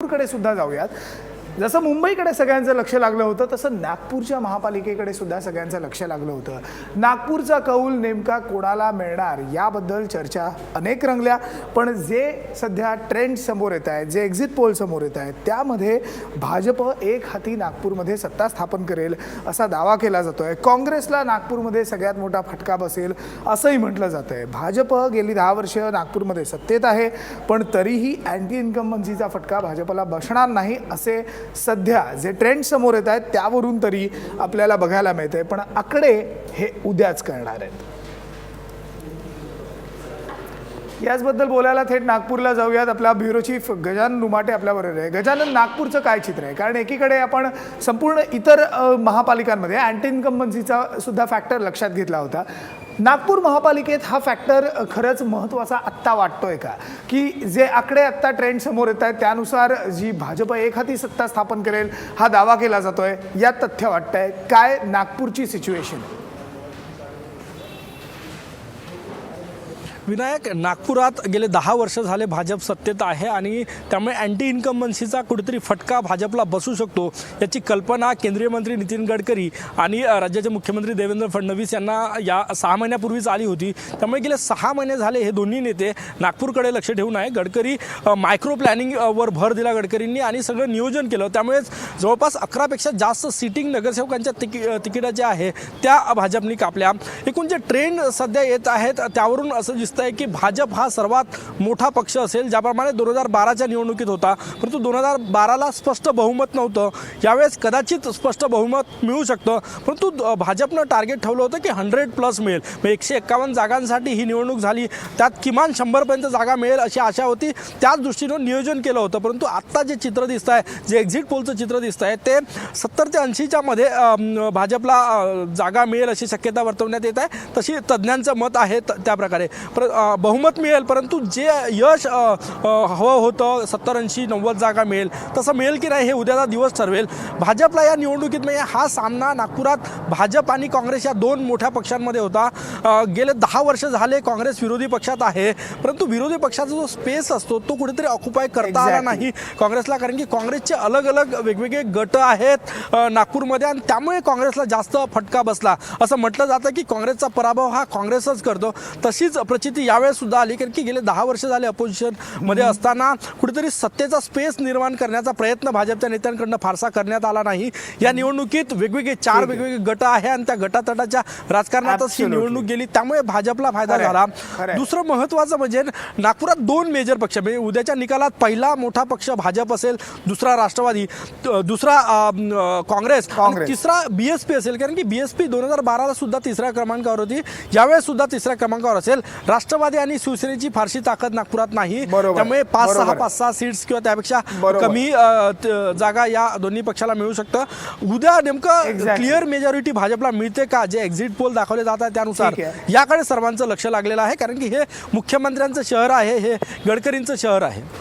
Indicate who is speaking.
Speaker 1: नागपूरकडे सुद्धा जाऊयात. जसं मुंबईकडे सगळ्यांचं लक्ष लागलं होतं तसं नागपूरच्या महापालिकेकडे सुद्धा सगळ्यांचं लक्ष लागलं होतं. नागपूरचा कौल नेमका कोणाला मिळणार याबद्दल चर्चा अनेक रंगल्या पण जे सध्या ट्रेंड समोर येत आहेत जे एक्झिट पोल समोर येत आहेत त्यामध्ये भाजप एक हाती नागपूरमध्ये सत्ता स्थापन करेल असा दावा केला जातो आहे काँग्रेसला नागपूरमध्ये सगळ्यात मोठा फटका बसेल असंही म्हटलं जात आहे भाजप गेली दहा वर्ष नागपूरमध्ये सत्तेत आहे पण तरीही अँटी इन्कम्बन्सीचा फटका भाजपला बसणार नाही असे सध्या जे ट्रेंड समोर येत आहेत त्यावरून तरी आपल्याला बघायला मिळतंय. पण आकडे हे उद्याच करणार आहेत. याचबद्दल बोलायला थेट नागपूरला जाऊयात. आपला ब्युरो चीफ गजानन रुमाटे आपल्याबरोबर आहे. गजानन नागपूरचं काय चित्र आहे? कारण एकीकडे आपण संपूर्ण इतर महापालिकांमध्ये अँटी इन्कम्बन्सीचा सुद्धा फॅक्टर लक्षात घेतला होता. नागपूर महापालिकेत हा फॅक्टर खरंच महत्त्वाचा आत्ता वाटतोय का? की जे आकडे आत्ता ट्रेंड समोर येत आहेत त्यानुसार जी भाजप एकहाती सत्ता स्थापन करेल हा दावा केला जातोय. यात तथ्य वाटतंय. काय नागपूरची सिच्युएशन
Speaker 2: विनायक नागपुरात गेले दहा वर्ष झाले भाजप सत्तेत आहे आणि त्यामुळे अँटी इन्कम्बन्सीचा कुठेतरी फटका भाजपला बसू शकतो याची कल्पना केंद्रीय मंत्री नितीन गडकरी आणि राज्याचे मुख्यमंत्री देवेंद्र फडणवीस यांना या सहा महिन्यापूर्वीच आली होती. त्यामुळे गेले सहा महिने झाले हे दोन्ही नेते नागपूरकडे लक्ष ठेवून आहे. गडकरी मायक्रो प्लॅनिंग वर भर दिला गडकरींनी आणि सगळं नियोजन केलं. त्यामुळेच जवळपास अकरापेक्षा जास्त सिटिंग नगरसेवकांच्या तिकी तिकिटा ज्या आहे त्या भाजपनी कापल्या. एकूण जे ट्रेंड सध्या येत आहेत त्यावरून असं दिसतं आहे की भाजप हा सर्वात मोठा पक्ष असेल ज्याप्रमाणे दोन हजार बाराच्या निवडणुकीत होता. परंतु दोन हजार बाराला स्पष्ट बहुमत नव्हतं. यावेळेस कदाचित स्पष्ट बहुमत मिळू शकतं. परंतु भाजपनं टार्गेट ठेवलं होतं की हंड्रेड प्लस मिळेल. मग एकशे एक्कावन्न जागांसाठी ही निवडणूक झाली. त्यात किमान शंभरपर्यंत जागा मिळेल अशी आशा होती. त्याच दृष्टीनं नियोजन केलं होतं. परंतु आत्ता जे चित्र दिसत आहे जे एक्झिट पोलचं चित्र दिसत आहे ते सत्तर ते ऐंशीच्या मध्ये भाजपला जागा मिळेल अशी शक्यता वर्तवण्यात येत आहे. तशी तज्ज्ञांचं मत आहे त- त्या प्रकारे पर बहुमत मिळेल परंतु जे यश हवं होतं सत्तर ऐंशी नव्वद जागा मिळेल तसं मिळेल की नाही हे उद्याचा दिवस ठरवेल. भाजपला या निवडणुकीत म्हणजे हा सामना नागपुरात भाजप आणि काँग्रेस या दोन मोठ्या पक्षांमध्ये होता. गेले दहा वर्ष झाले काँग्रेस विरोधी पक्षात आहे परंतु विरोधी पक्षाचा जो स्पेस असतो तो कुठेतरी ऑक्युपाय करता आला. नाही काँग्रेसला कारण की काँग्रेसचे अलग अलग वेगवेगळे गट आहेत नागपूरमध्ये आणि त्यामुळे काँग्रेसला जास्त फटका बसला. असं म्हटलं जातं की काँग्रेसचा पराभव हा काँग्रेसच करतो. तशीच प्रचिती यावेळेस सुद्धा आली. कारण की गेले दहा वर्ष झाले अपोजिशनमध्ये असताना कुठेतरी सत्तेचा स्पेस निर्माण करण्याचा प्रयत्न भाजपच्या नेत्यांकडनं फारसा करण्यात आला नाही. या निवडणुकीत वेगवेगळे चार वेगवेगळे गट आहे आणि त्या गटातटाच्या राजकारणातच ही. निवडणूक गेली. त्यामुळे भाजपला फायदा झाला. दुसरं महत्त्वाचं म्हणजे नागपुरात दोन मेजर पक्ष म्हणजे उद्याच्या निकालात पहिला मोठा पक्ष भाजप असेल दुसरा राष्ट्रवादी त- दुसरा काँग्रेस. तिसरा बीएसपी असेल. कारण की बीएसपी दोन हजार बाराला सुद्धा तिसऱ्या क्रमांकावर होती. यावेळेस सुद्धा तिसऱ्या क्रमांकावर असेल. राष्ट्रवादी आणि शिवसेनेची फारशी ताकद नागपुरात नाही. त्यामुळे पाच सहा. पाच सहा सीट्स किंवा त्यापेक्षा. कमी जागा या दोन्ही पक्षाला मिळू शकतं उद्या नेमकं. क्लिअर मेजॉरिटी भाजपला मिळते का जे एक्झिट पोल दाखवले जात आहे त्यानुसार. याकडे सर्वांचं लक्ष लागलेलं आहे कारण की हे मुख्यमंत्र्यांचं शहर आहे हे गडकरींचं शहर आहे